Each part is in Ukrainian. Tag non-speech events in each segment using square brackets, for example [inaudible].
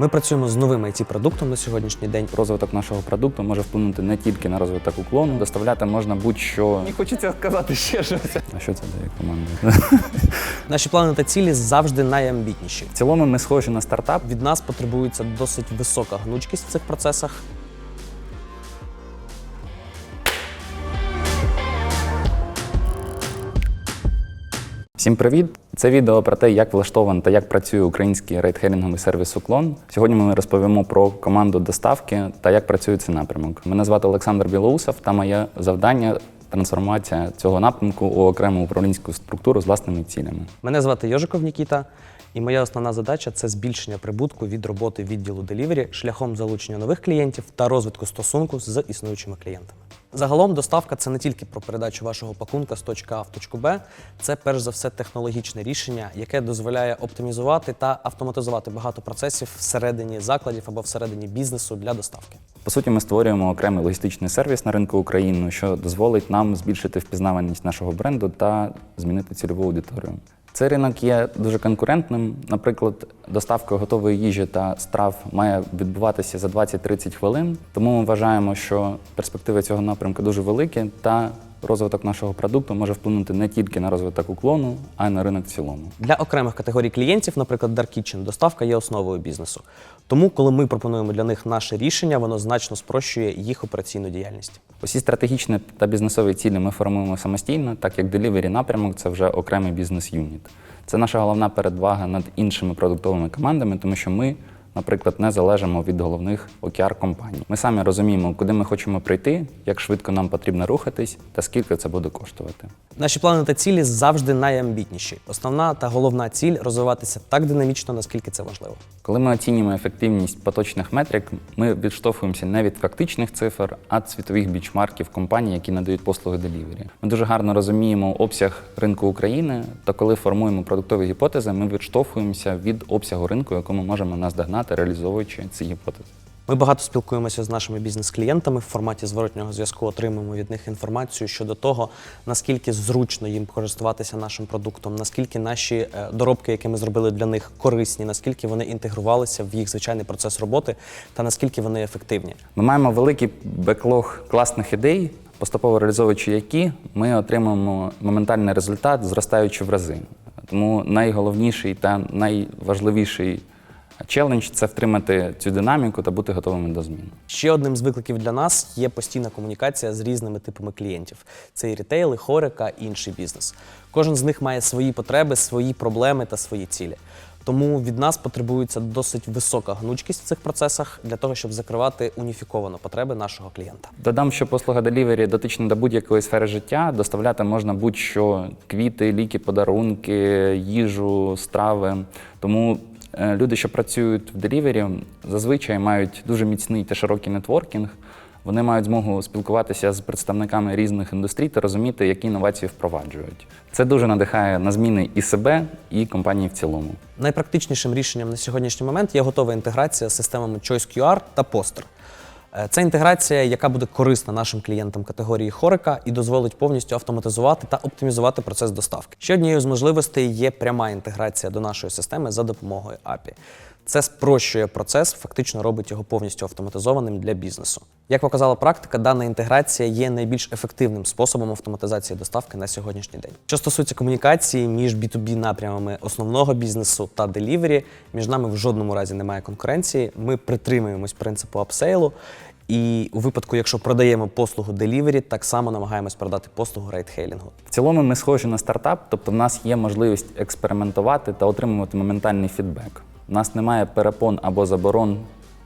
Ми працюємо з новим it продуктом на сьогоднішній день. Розвиток нашого продукту може вплинути не тільки на розвиток уклону, доставляти можна будь-що. Мені хочеться сказати ще щось. А що це дає команди? [laughs] Наші плани та цілі завжди найамбітніші. В цілому ми схожі на стартап. Від нас потребується досить висока гнучкість в цих процесах. Всім привіт! Це відео про те, як влаштований та як працює український рейдхелінговий сервіс Уклон. Сьогодні ми розповімо про команду доставки та як працює цей напрямок. Мене звати Олександр Білоусов та моє завдання трансформація цього напрямку у окрему управлінську структуру з власними цілями. Мене звати Йожиков Нікіта, і моя основна задача це збільшення прибутку від роботи відділу делівері шляхом залучення нових клієнтів та розвитку стосунку з існуючими клієнтами. Загалом доставка це не тільки про передачу вашого пакунка з точки А в точку Б, це перш за все технологічне рішення, яке дозволяє оптимізувати та автоматизувати багато процесів всередині закладів або всередині бізнесу для доставки. По суті, ми створюємо окремий логістичний сервіс на ринку України, що дозволить нам збільшити впізнаваність нашого бренду та змінити цільову аудиторію. Цей ринок є дуже конкурентним. Наприклад, доставка готової їжі та страв має відбуватися за 20-30 хвилин. Тому ми вважаємо, що перспективи цього напрямку дуже великі, та розвиток нашого продукту може вплинути не тільки на розвиток уклону, а й на ринок в цілому. Для окремих категорій клієнтів, наприклад, Dark Kitchen, доставка є основою бізнесу. Тому, коли ми пропонуємо для них наше рішення, воно значно спрощує їх операційну діяльність. Усі стратегічні та бізнесові цілі ми формуємо самостійно, так як delivery напрямок це вже окремий бізнес-юніт. Це наша головна передвага над іншими продуктовими командами, тому що ми, наприклад, не залежимо від головних окр компаній. Ми самі розуміємо, куди ми хочемо прийти, як швидко нам потрібно рухатись та скільки це буде коштувати. Наші плани та цілі завжди найамбітніші. Основна та головна ціль розвиватися так динамічно, наскільки це можливо. Коли ми оцінюємо ефективність поточних метрик, ми відштовхуємося не від фактичних цифр, а від світових бічмарків компаній, які надають послуги делівері. Ми дуже гарно розуміємо обсяг ринку України, та коли формуємо продуктові гіпотези, ми відштовхуємося від обсягу ринку, якому можемо наздогнати, реалізовуючи ці гіпотези. Ми багато спілкуємося з нашими бізнес-клієнтами в форматі зворотнього зв'язку, отримуємо від них інформацію щодо того, наскільки зручно їм користуватися нашим продуктом, наскільки наші е, доробки, які ми зробили для них, корисні, наскільки вони інтегрувалися в їх звичайний процес роботи та наскільки вони ефективні. Ми маємо великий беклог класних ідей, поступово реалізовуючи які, ми отримуємо моментальний результат, зростаючи в рази. Тому найголовніший та найважливіший челендж це втримати цю динаміку та бути готовими до змін. Ще одним з викликів для нас є постійна комунікація з різними типами клієнтів. Це і рітейли, хорика, і інший бізнес. Кожен з них має свої потреби, свої проблеми та свої цілі. Тому від нас потребується досить висока гнучкість в цих процесах для того, щоб закривати уніфіковано потреби нашого клієнта. Додам, що послуга делівері дотична до будь-якої сфери життя. Доставляти можна будь-що квіти, ліки, подарунки, їжу, страви. Тому люди, що працюють в делівері, зазвичай мають дуже міцний та широкий нетворкінг. Вони мають змогу спілкуватися з представниками різних індустрій та розуміти, які інновації впроваджують. Це дуже надихає на зміни і себе, і компанії в цілому. Найпрактичнішим рішенням на сьогоднішній момент є готова інтеграція з системами Choice та Poster. Е, Це інтеграція, яка буде корисна нашим клієнтам категорії Хорика і дозволить повністю автоматизувати та оптимізувати процес доставки. Ще однією з можливостей є пряма інтеграція до нашої системи за допомогою API. Це спрощує процес, фактично робить його повністю автоматизованим для бізнесу. Як показала практика, дана інтеграція є найбільш ефективним способом автоматизації доставки на сьогоднішній день. Що стосується комунікації між B2B напрямами основного бізнесу та делівері, між нами в жодному разі немає конкуренції. Ми притримуємось принципу апсейлу. І у випадку, якщо продаємо послугу делівері, так само намагаємось продати послугу рейтхейлінгу. В цілому ми схожі на стартап, тобто в нас є можливість експериментувати та отримувати моментальний фідбек. У нас немає перепон або заборон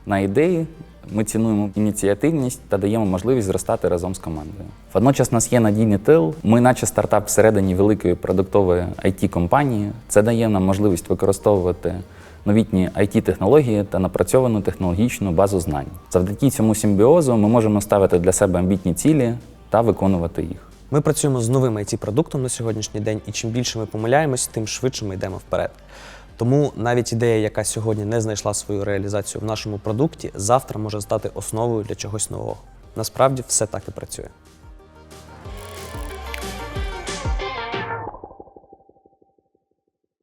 на ідеї. Ми цінуємо ініціативність та даємо можливість зростати разом з командою. Водночас у нас є надійний тил. Ми, наче стартап всередині великої продуктової it компанії Це дає нам можливість використовувати новітні it технології та напрацьовану технологічну базу знань. Завдяки цьому симбіозу ми можемо ставити для себе амбітні цілі та виконувати їх. Ми працюємо з новим it продуктом на сьогоднішній день, і чим більше ми помиляємось, тим швидше ми йдемо вперед. Тому навіть ідея, яка сьогодні не знайшла свою реалізацію в нашому продукті, завтра може стати основою для чогось нового. Насправді все так і працює.